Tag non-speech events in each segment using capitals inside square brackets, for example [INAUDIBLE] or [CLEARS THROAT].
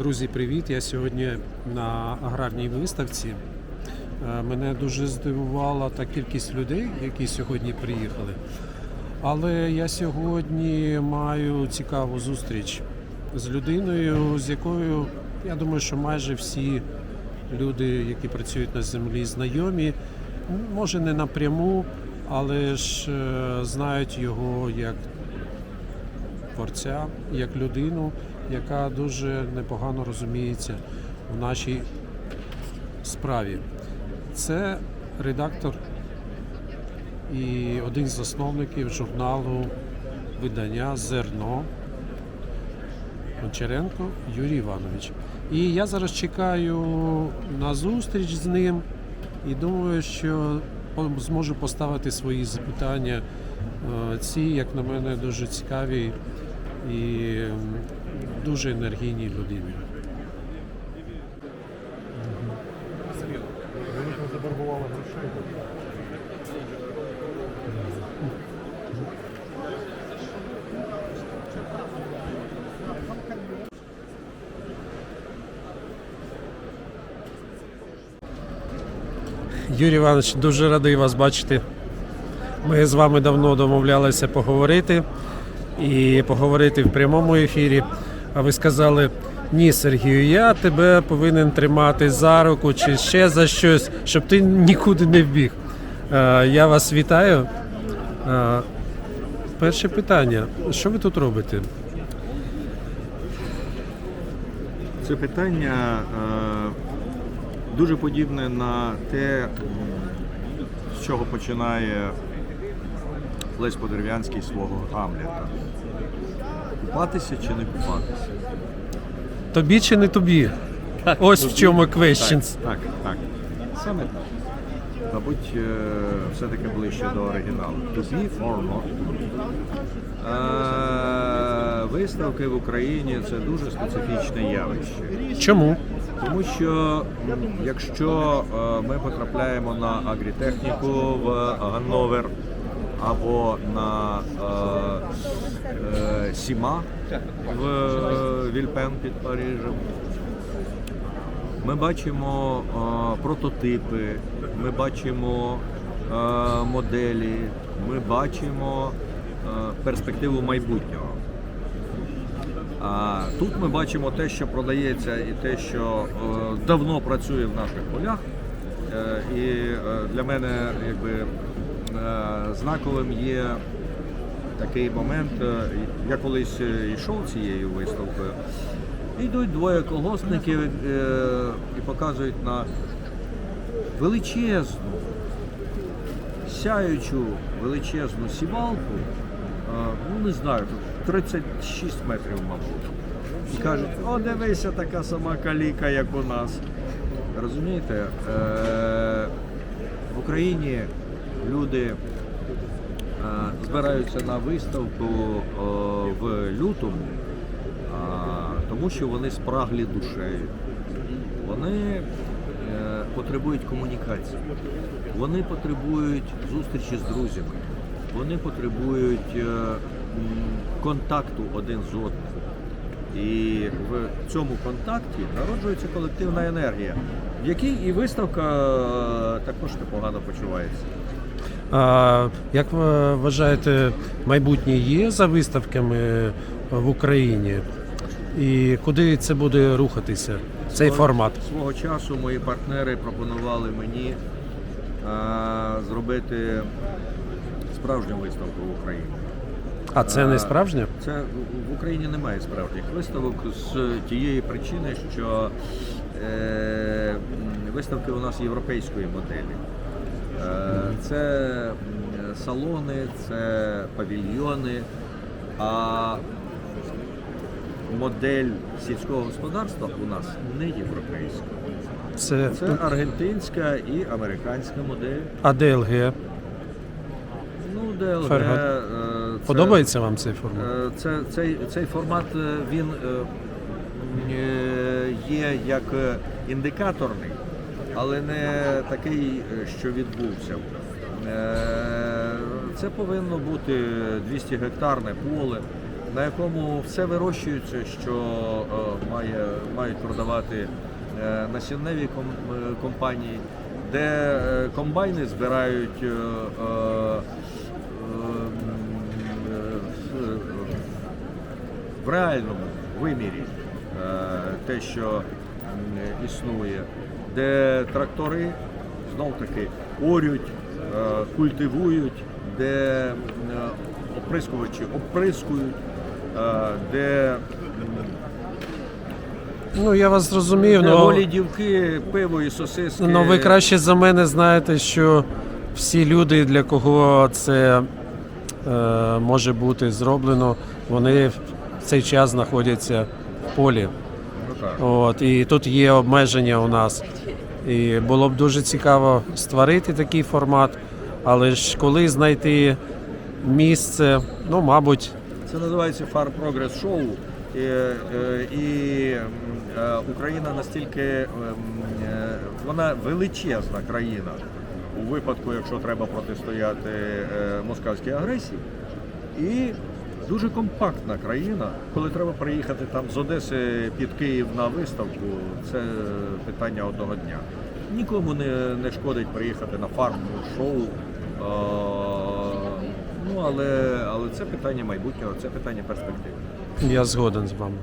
Друзі, привіт! Я сьогодні на аграрній виставці. Е, Мене дуже здивувала та кількість людей, які сьогодні приїхали. Але я сьогодні маю цікаву зустріч з людиною, з якою я думаю, що майже всі люди, які працюють на землі, знайомі. Може не напряму, але ж е, знають його як творця, як людину, яка дуже непогано розуміється в нашій справі. Це редактор і один з засновників журналу видання Зерно Гончаренко Юрій Іванович. І я зараз чекаю на зустріч з ним і думаю, що зможу поставити свої запитання. Е, Ці, як на мене, дуже цікаві і дуже енергійній людині. Вони заборгували грошей. Юрій Іванович, дуже радий вас бачити. Ми з вами давно домовлялися поговорити і поговорити в прямому ефірі. А ви сказали: ні, Сергію, я тебе повинен тримати за руку чи ще за щось, щоб ти нікуди не вбіг. Е, Я вас вітаю. Е, Перше питання: що ви тут робите? Це питання е, дуже подібне на те, з чого починає Лесь Подерв'янський свого Гамлета. Купатися чи не купатися? Тобі чи не тобі? Ось в чому questions. Так, так, так. Саме так. Мабуть, е, все-таки ближче до оригіналу. Or not. Е, Виставки в Україні це дуже специфічне явище. Чому? Тому що якщо е, ми потрапляємо на агрітехніку в Ганновер або на е, е, Сіма в Вільпен під Парижем, ми бачимо е, прототипи, ми бачимо моделі, ми бачимо перспективу майбутнього. А тут ми бачимо те, що продається, і те, що е, давно працює в наших полях. Е, і е, для мене якби знаковим є такий момент. е, Я колись е, йшов цією виставкою. Йдуть двоє колгоспників е, і показують на величезну, сяючу величезну сівалку, е, ну не знаю, 36 метрів, мабуть. І кажуть, о, дивися, така сама каліка, як у нас. Розумієте, е, в Україні люди е, збираються на виставку е, в лютому, тому що вони спраглі душею. Вони е, потребують комунікації, вони потребують зустрічі з друзями, вони потребують контакту один з одним. І в цьому контакті народжується колективна енергія, в якій і виставка також непогано почувається. А як ви вважаєте, майбутнє є за виставками в Україні? І куди це буде рухатися? Цей формат? Свого часу мої партнери пропонували мені а, зробити справжню виставку в Україні. А це не справжнє? Це в- в Україні немає справжніх виставок з тієї причини, що е, виставки у нас європейської моделі. Е, це салони, це павільйони, а модель сільського господарства у нас не європейська. Це, Це аргентинська і американська модель. а ДЛГ. Ну, ДЛГ. Фергат. е, це- Подобається вам цей формат? Е, Це, цей, цей формат е, він е, е, є як е, індикаторний, але не такий, е, що відбувся. Е, Це повинно бути 200 гектарне поле, на якому все вирощується, що е, має мають продавати насінневі компанії, де комбайни збирають в реальному вимірі те, що існує, де трактори знов таки орють, е, культивують, де оприскувачі оприскують, е, де Ну я вас зрозумів, де ну, голі дівки, пиво і сосиски. ну ви краще за мене знаєте, що всі люди, для кого це е, може бути зроблено, вони в цей час знаходяться в полі. Ну, так. От, і тут є обмеження у нас. І було б дуже цікаво створити такий формат, але ж коли знайти місце, ну, мабуть, Це називається Far Progress Show. І, е, і е, Україна настільки ем, е, вона величезна країна у випадку, якщо треба протистояти москальській агресії, і дуже компактна країна. Коли треба приїхати там з Одеси під Київ на виставку, це питання одного дня. Нікому не, не шкодить приїхати на фарм шоу. А, Ну, але, але це питання майбутнього, це питання перспективи. я згоден з вами.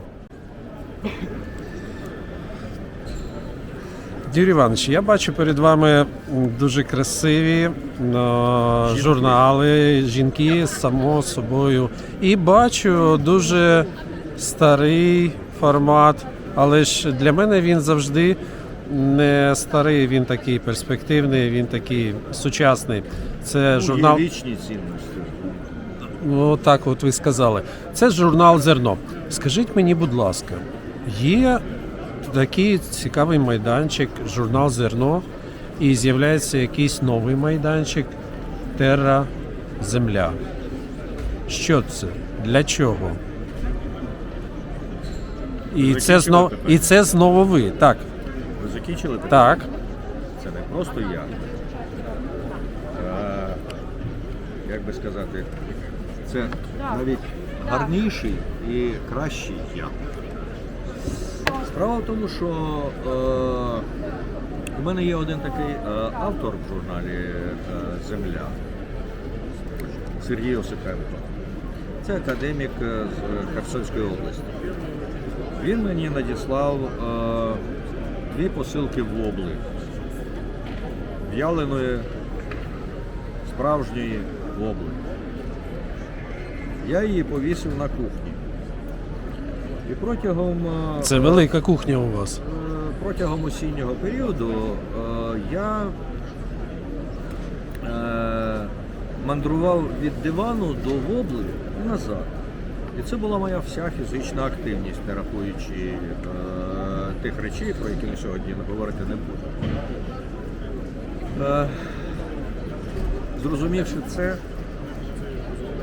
Юрій Іванович, я бачу перед вами дуже красиві е, журнали, жінки, само собою. І бачу дуже старий формат, але ж для мене він завжди не старий, він такий перспективний, він такий сучасний. Це журнал. Є вічні цінності. Ну так, от ви сказали. Це журнал Зерно. Скажіть мені, будь ласка, є такий цікавий майданчик, журнал Зерно, і з'являється якийсь новий майданчик Терра Земля. Що це? Для чого? І це, закінчили знов, і це знову ви. Так. Ви закінчили питання? Так. Це не просто я. Е, як би сказати, це навіть гарніший і кращий я. Справа в тому, що е, у мене є один такий е, автор в журналі е, Земля Сергій Осипенко. Це академік е, з Херсонської області. Він мені надіслав е, дві посилки вобли. В'яленої справжньої вобли. Я її повісив на кухні. І протягом, е, Це велика кухня у вас. е, протягом осіннього періоду е, я мандрував від дивану до вобли і назад. І це була моя вся фізична активність, не рахуючи е, тих речей, про які ми сьогодні говорити не. Е, зрозумівши це,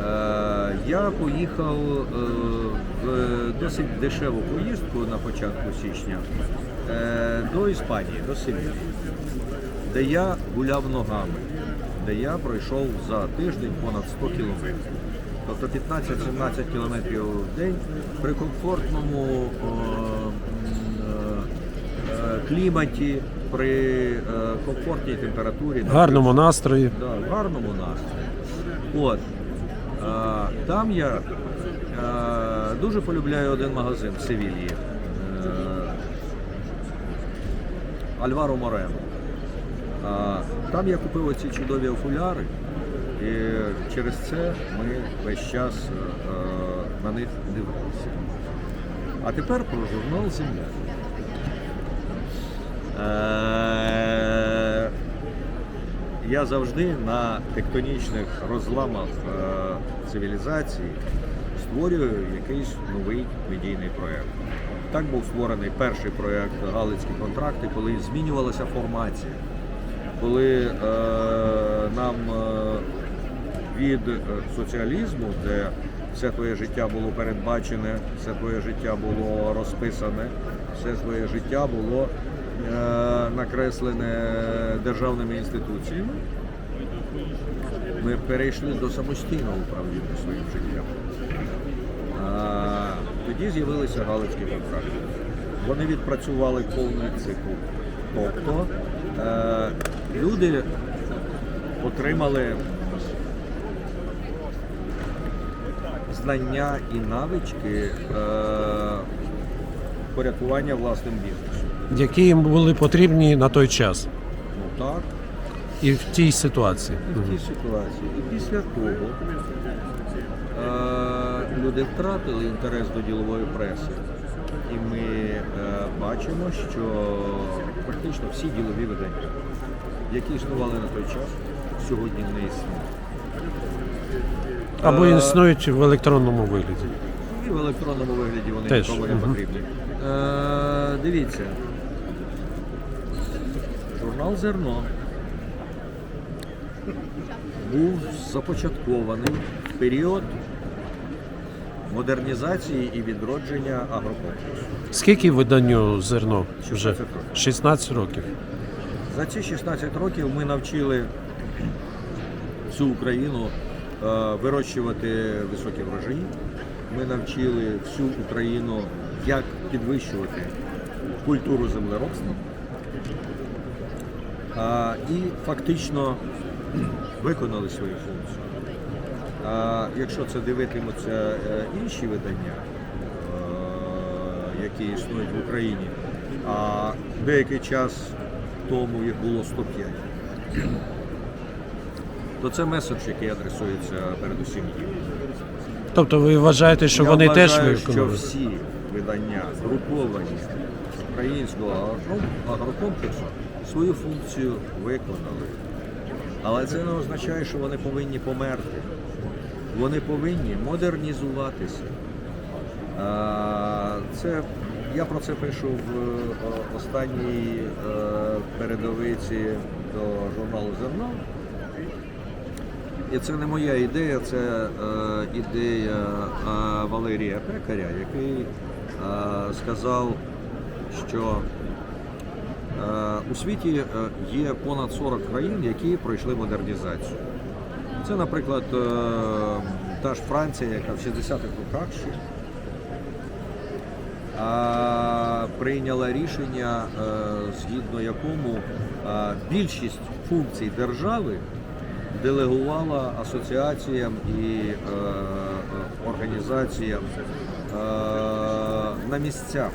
е, я поїхав е, в досить дешеву поїздку на початку січня е, до Іспанії, до Севілії, де я гуляв ногами, де я пройшов за тиждень понад 100 кілометрів. Тобто 15-17 кілометрів в день при комфортному е, кліматі, при комфортній температурі. Гарному настрої. Да, в гарному настрої. От. Там я дуже полюбляю один магазин в Севілії. Е, Альваро Морено. Там я купив оці чудові окуляри, і через це ми весь час е, е, на них дивилися. А тепер про журнал Земля. Я завжди на тектонічних розламах е, цивілізації створюю якийсь новий медійний проєкт. Так був створений перший проєкт Галицькі контракти, коли змінювалася формація, коли е, нам е, від е, соціалізму, де все твоє життя було передбачене, все твоє життя було розписане, все твоє життя було накреслене державними інституціями. Ми перейшли до самостійного управління своїм життям. Тоді з'явилися галицькі контракти. вони відпрацювали повний цикл. Тобто е, люди отримали знання і навички е, порятування власним бізнесом. Які їм були потрібні на той час Ну так, і в тій ситуації. і в тій ситуації. І після того е, люди втратили інтерес до ділової преси. І ми е, бачимо, що практично всі ділові видання, які існували на той час, сьогодні не існують. Або Е, існують в електронному вигляді. І в електронному вигляді вони Теж, нікому не потрібні. Е, дивіться. Журнал Зерно був започаткований в період модернізації і відродження агрокомплексу. Скільки виданню зерно вже? 16 років. За ці 16 років ми навчили всю Україну е, вирощувати високі врожаї. Ми навчили всю Україну, як підвищувати культуру землеробства. І фактично виконали свою функцію. А, якщо це дивитимуться е, інші видання, е, які існують в Україні, а деякий час тому їх було 105, то це меседж, який адресується передусім їм. Тобто ви вважаєте, що Я вони теж вважаю, що всі видання груповані з українського агроком- агрокомплексу свою функцію виконали. Але це не означає, що вони повинні померти. Вони повинні модернізуватися. Це, я про це пишу в е, останній е, передовиці до журналу Зерно. І це не моя ідея, це е, ідея Валерія Пекаря, який сказав, що у світі е, є понад 40 країн, які пройшли модернізацію. Це, наприклад, е, та ж Франція, яка в 60-х роках прийняла рішення, е, згідно якому е, більшість функцій держави делегувала асоціаціям і е, е, організаціям е, на місцях,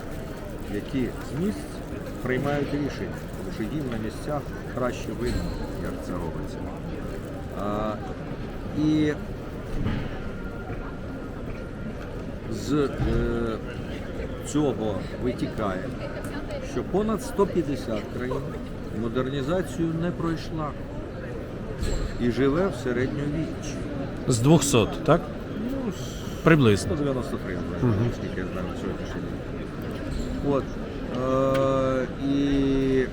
які з місць приймають рішення, тому що їм на місцях краще видно, як це робиться. А, і з е, цього витікає, що понад 150 країн модернізацію не пройшла і живе в середньовіччі. З 200, так? Ну, Приблизно. 193, mm скільки я знаю на сьогоднішній день. От. Е, і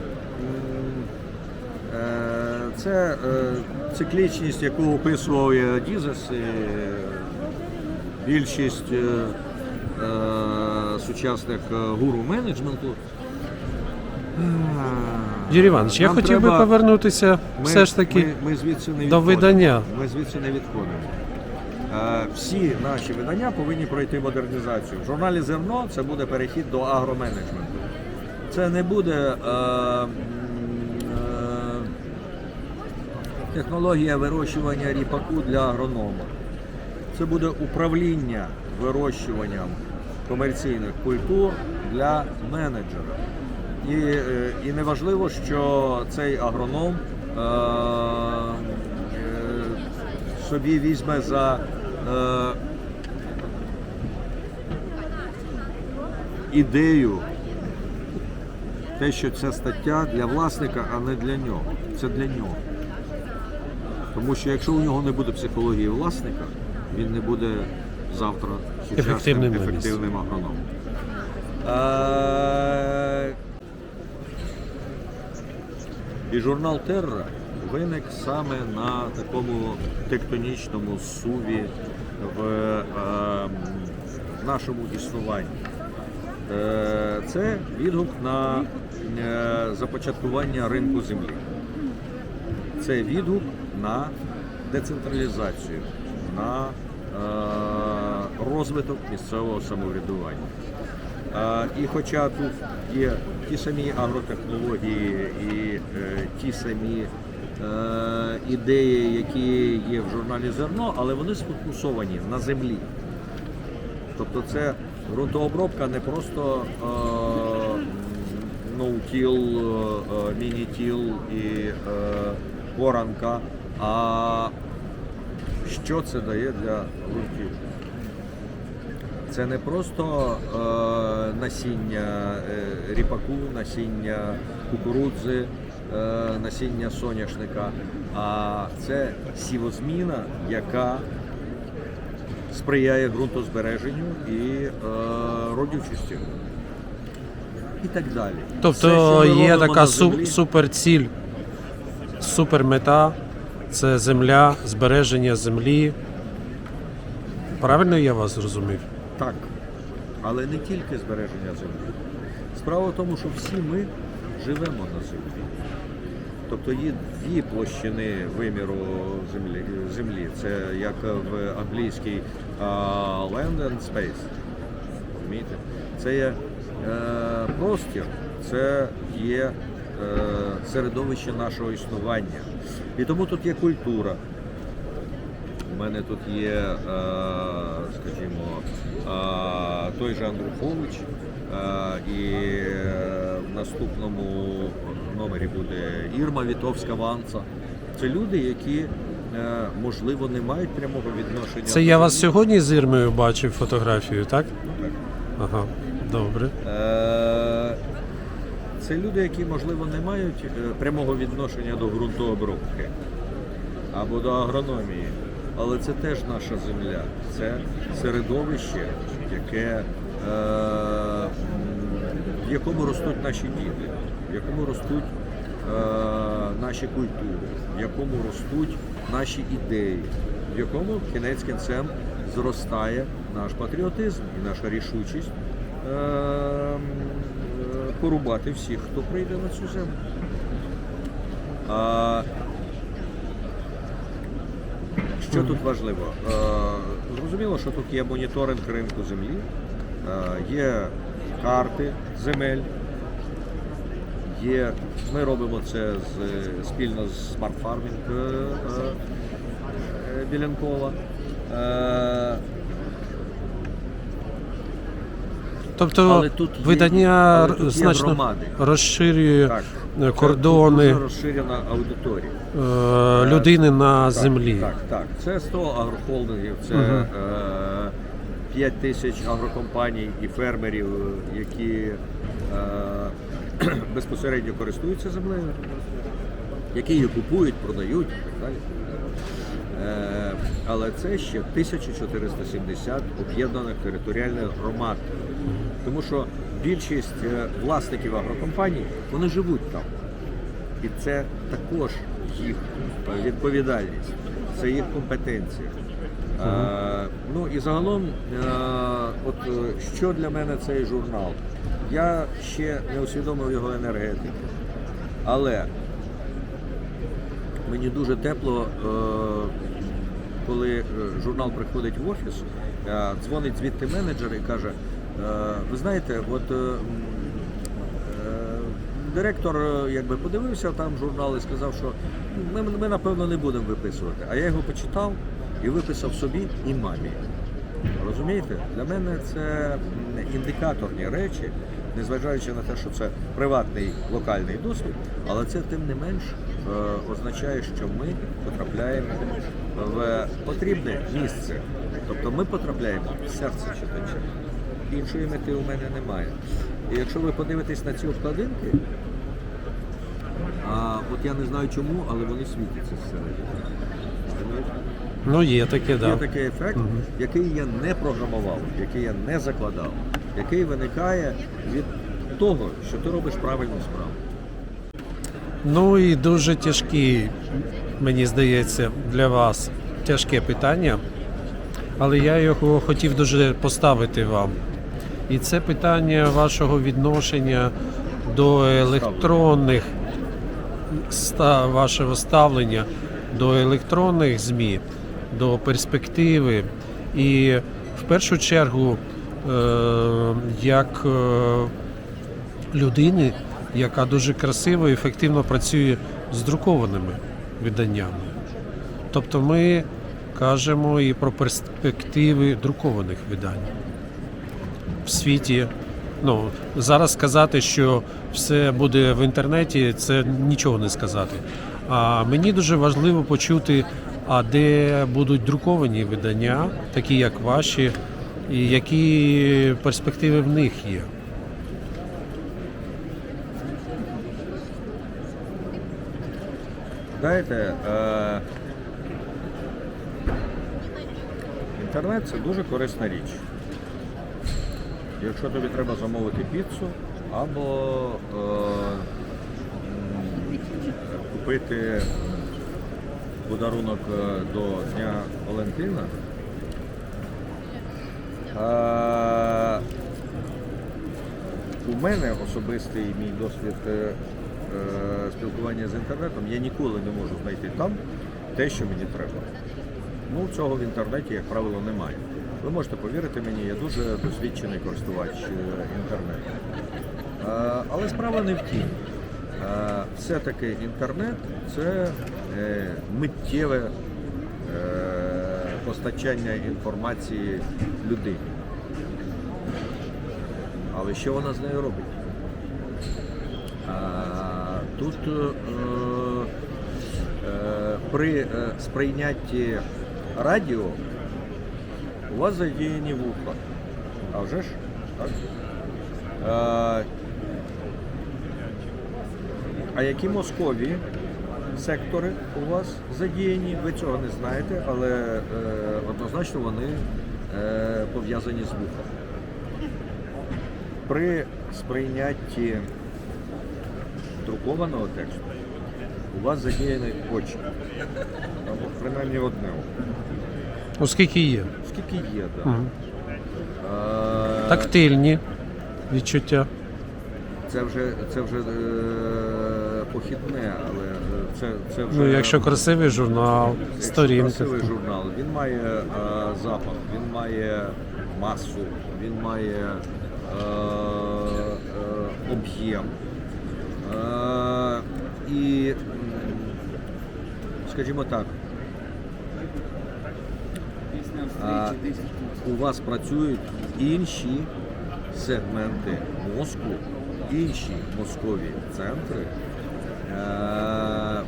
е, це е, циклічність, яку описував Дізес, і більшість е, сучасних гуру менеджменту. Юрій Іванович, я хотів би треба- повернутися все ж таки ми, ми звідси не до видання. Ми звідси не відходимо. Всі наші видання повинні пройти модернізацію. В журналі Зерно це буде перехід до агроменеджменту. Це не буде е, е, технологія вирощування ріпаку для агронома. Це буде управління вирощуванням комерційних культур для менеджера. І, е, і неважливо, що цей агроном е, е, собі візьме за е, ідею те, що ця стаття для власника, а не для нього. Це для нього. Тому що якщо у нього не буде психології власника, він не буде завтра сучасним Ефективним ефективним агрономом. Е, І журнал Терра виник саме на такому тектонічному суві в е, нашому існуванні. Е, Це відгук на започаткування ринку землі. Це відгук на децентралізацію, на е, розвиток місцевого самоврядування. А, і хоча тут є ті самі агротехнології і е, ті самі е, ідеї, які є в журналі Зерно, але вони сфокусовані на землі. Тобто це ґрунтообробка не просто ноутіл, мінітіл і е, оранка, а що це дає для ґрунтів. Це не просто е, насіння е, ріпаку, насіння кукурудзи, е, насіння соняшника, а це сівозміна, яка сприяє ґрунтозбереженню і е, родючості. І так далі. Тобто ми є така су- суперціль, супермета це земля, збереження землі. Правильно я вас зрозумів? Так, але не тільки збереження землі. Справа в тому, що всі ми живемо на землі. Тобто є дві площини виміру землі. землі. Це як в англійській а, land and space. Це є простір, це є е, середовище нашого існування. І тому тут є культура, у мене тут є, е, скажімо, е, той же Андрухович, е, і е, в наступному номері буде Ірма Вітовська Ванца. Це люди, які, е, можливо, не мають прямого відношення. Це я вас сьогодні з Ірмою бачив фотографію, так? Так. Ага, добре. Е, Це люди, які, можливо, не мають е, прямого відношення до ґрунтообробки або до агрономії, але це теж наша земля. Це середовище, яке, е, в якому ростуть наші діти, в якому ростуть е, наші культури, в якому ростуть наші ідеї, в якому кінець кінцем зростає наш патріотизм і наша рішучість порубати всіх, хто прийде на цю землю. А, що тут важливо? Е, Зрозуміло, що тут є моніторинг ринку землі, е, є карти земель, є, ми робимо це з, спільно з е, е, Білянкова. Е, Тобто Але тут є- видання але тут є значно громади. розширює Так, е, кордони розширена аудиторія. е, людини на Так, землі. Так, так. Це 100 агрохолдингів, це е, 5 тисяч агрокомпаній і фермерів, які е, [CLEARS THROAT] безпосередньо користуються землею, які її купують, продають і так далі. Е, але це ще 1470 об'єднаних територіальних громад. Тому що більшість е, власників агрокомпаній вони живуть там. І це також їх відповідальність, це їх компетенція. Е, ну і загалом, от що для мене цей журнал? Я ще не усвідомив його енергетики. Але мені дуже тепло, е, коли е, журнал приходить в офіс, е, дзвонить звідти менеджер і каже: ви знаєте, от директор якби подивився там журнал і сказав, що ми, ми напевно не будемо виписувати. А я його почитав і виписав собі і мамі. Розумієте? Для мене це індикаторні речі, незважаючи на те, що це приватний локальний досвід, але це тим не менш означає, що ми потрапляємо в потрібне місце. Тобто ми потрапляємо в серце читача. Іншої мети у мене немає. І якщо ви подивитесь на ці обкладинки, а, от я не знаю чому, але вони світяться зсередини. Ну, є таке, Є да. такий ефект, який я не програмував, який я не закладав, який виникає від того, що ти робиш правильну справу. Ну і дуже тяжкі, мені здається, для вас тяжке питання, але я його хотів дуже поставити вам. І це питання вашого відношення до електронних вашого ставлення до електронних ЗМІ, до перспективи. І в першу чергу е, як е, людини, яка дуже красиво і ефективно працює з друкованими виданнями. Тобто ми кажемо і про перспективи друкованих видань в світі. Ну, зараз сказати, що все буде в інтернеті, це нічого не сказати. А мені дуже важливо почути, а де будуть друковані видання, такі як ваші, і які перспективи в них є. Знаєте, е, інтернет це дуже корисна річ. Якщо тобі треба замовити піцу або е, купити подарунок е, до Дня Валентина, е, у мене особистий мій досвід е, спілкування з інтернетом, я ніколи не можу знайти там те, що мені треба. Ну, цього в інтернеті, як правило, немає. Ви можете повірити мені, я дуже досвідчений користувач е, інтернету. Е, Але справа не в тім. Е, Все-таки інтернет це е, миттєве е, постачання інформації людині. Але що вона з нею робить? А, тут е, е, при е, сприйнятті радіо у вас задіяні вуха. А вже ж? Так? Е, а які мозкові сектори у вас задіяні? Ви цього не знаєте, але е, однозначно вони е, пов'язані з вухом. При сприйнятті друкованого тексту у вас задіяні очі. Або принаймні одне око. Оскільки є. Скільки є, так. Мгм. Е, Тактильні відчуття. Це вже, це вже е, похідне, але е, це, це вже. Ну, якщо красивий журнал, Якщо сторінки. красивий журнал, він має е, запах, він має масу, він має е, е, об'єм. І, скажімо так, е, у вас працюють інші сегменти мозку, інші мозкові центри, е,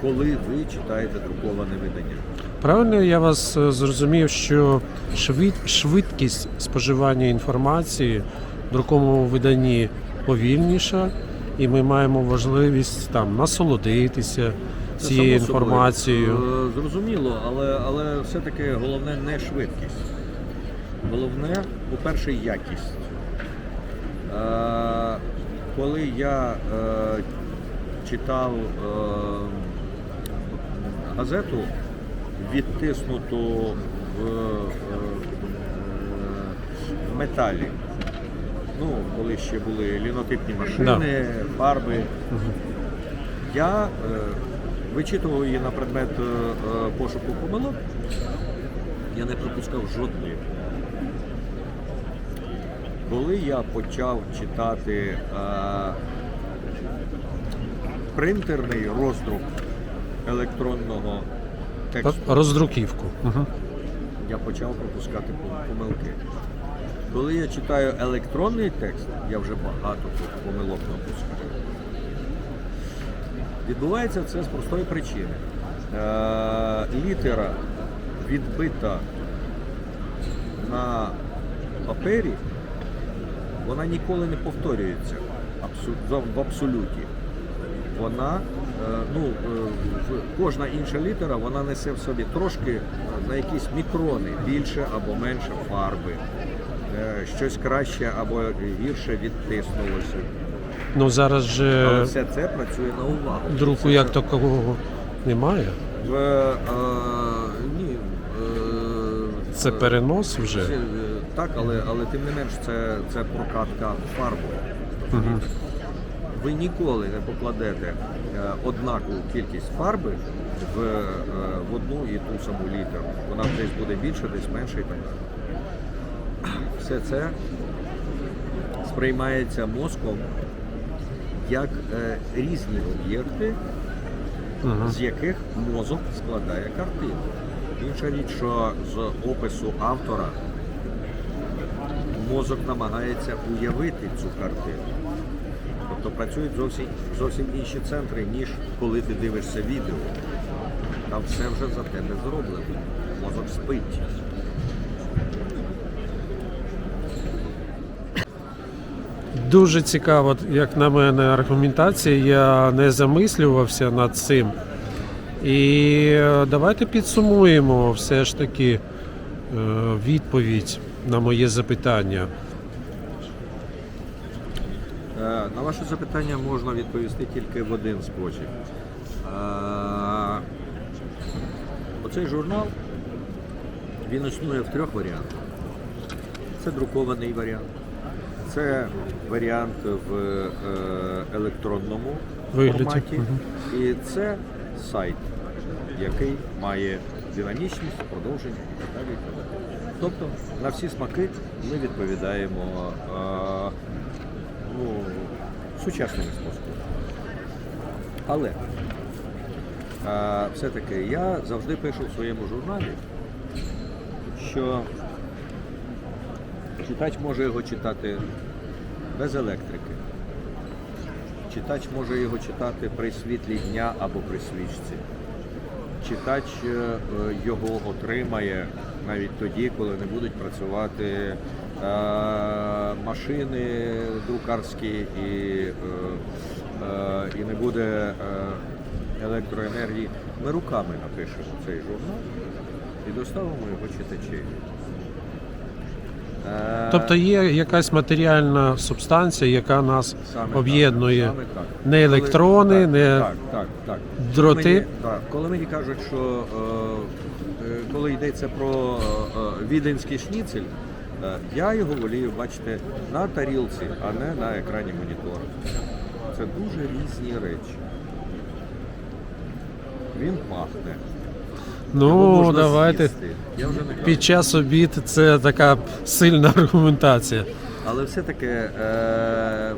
коли ви читаєте друковане видання. Правильно я вас е, зрозумів, що швид, швидкість споживання інформації в друкованому виданні повільніша, і ми маємо можливість там насолодитися цією інформацією. Е, Зрозуміло, але, але все-таки головне не швидкість. Головне, по-перше, якість. Е, коли я е, читав е, газету, відтиснуту в, е, в металі, ну, коли ще були лінотипні машини, фарби, я е, вичитував її на предмет е, е, пошуку помилок. Я не пропускав жодної. Коли я почав читати е, принтерний роздрук електронного тексту, Роздруківку. Угу. я почав пропускати помилки. Коли я читаю електронний текст, я вже багато помилок пропускаю. Відбувається це з простої причини. Е, літера відбита на папері, вона ніколи не повторюється в- абсолюті. Вона, е, ну, е, кожна інша літера вона несе в собі трошки на якісь мікрони більше або менше фарби, щось краще або гірше відтиснулося. Ну зараз же Але все це працює на увагу. друку як такого немає. В, е, ні, е, Це е, перенос вже. це, е, так, але, але тим не менш це, це прокатка фарбою. Угу. Ви ніколи не покладете е, однакову кількість фарби в, е, в одну і ту саму літеру. Вона десь буде більше, десь менше і так далі. Все це сприймається мозком як е, різні об'єкти, Ага. з яких мозок складає картину. Інша річ, що з опису автора мозок намагається уявити цю картину. Тобто працюють зовсім, зовсім інші центри, ніж коли ти дивишся відео. Там все вже за тебе зроблено. Мозок спить. Дуже цікаво, як на мене, аргументація. Я не замислювався над цим. І е, давайте підсумуємо все ж таки е, відповідь на моє запитання. Е, На ваше запитання можна відповісти тільки в один спосіб. Оцей журнал він існує в трьох варіантах. Це друкований варіант, це варіант в е, електронному Вигляді. форматі, і це сайт, який має динамічність, продовження і так далі. і так далі. Тобто на всі смаки ми відповідаємо е, ну, сучасними способами. Але е, все-таки я завжди пишу в своєму журналі, що читач може його читати без електрики. Читач може його читати при світлі дня або при свічці. Читач е, е, його отримає навіть тоді, коли не будуть працювати е, машини друкарські і, і не буде електроенергії. Ми руками напишемо цей журнал і доставимо його читачеві. Е, Тобто є якась матеріальна субстанція, яка нас Саме так, об'єднує. саме так. Не електрони, так, не так, так, так. дроти. Коли мені, так, коли мені кажуть, що е, е, коли йдеться про е, е, віденський шніцель, е, я його волію бачити на тарілці, а не на екрані монітора. Це дуже різні речі. Він пахне. Ну давайте. Я вже не кажу. під час обід це така сильна [LAUGHS] аргументація. Але все-таки, е, е,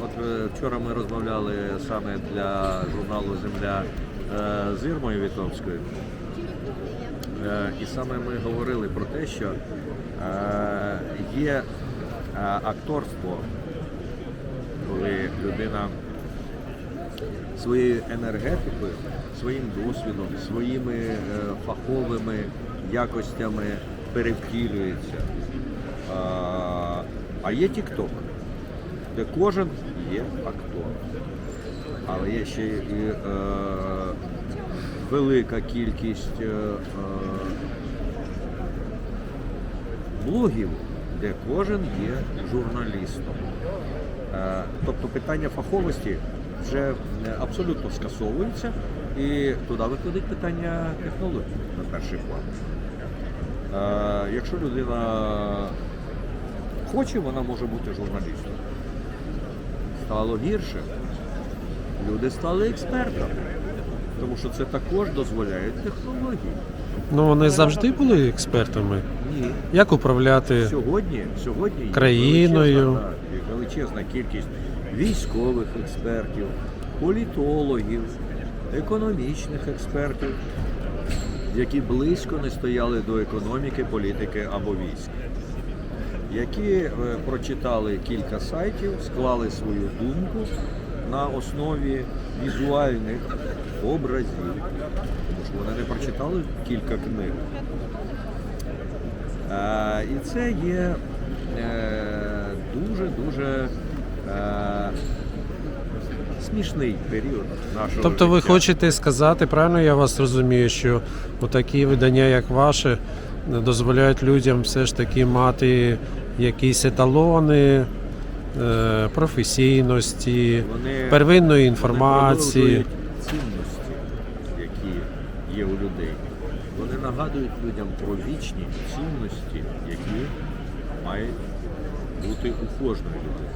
от вчора ми розмовляли саме для журналу Земля е, з Ірмою Вітовською. Е, і саме ми говорили про те, що е, є акторство, коли людина своєю енергетикою, своїм досвідом, своїми е, фаховими якостями перевтілюється. А, є TikTok, де кожен є актор. Але є ще і е, велика кількість е, блогів, де кожен є журналістом. Тобто питання фаховості вже абсолютно скасовується, і туди виходить питання технологій на перший план. Е, Якщо людина хоче, вона може бути журналістом. Стало гірше. Люди стали експертами, тому що це також дозволяє технології. Ну вони завжди були експертами. Ні. Як управляти Сьогодні, сьогодні Країною. величезна, величезна кількість військових експертів, політологів, економічних експертів, які близько не стояли до економіки, політики або військ, які е, прочитали кілька сайтів, склали свою думку на основі візуальних образів, тому що вони не прочитали кілька книг. Е, І це є дуже-дуже смішний період нашого Тобто ви життя. хочете сказати, правильно я вас розумію, що такі видання, як ваше, дозволяють людям все ж таки мати якісь еталони е, професійності, Вони- первинної інформації. продовжують цінності, які є у людей. Вони нагадують людям про вічні цінності, які мають бути у кожної людини.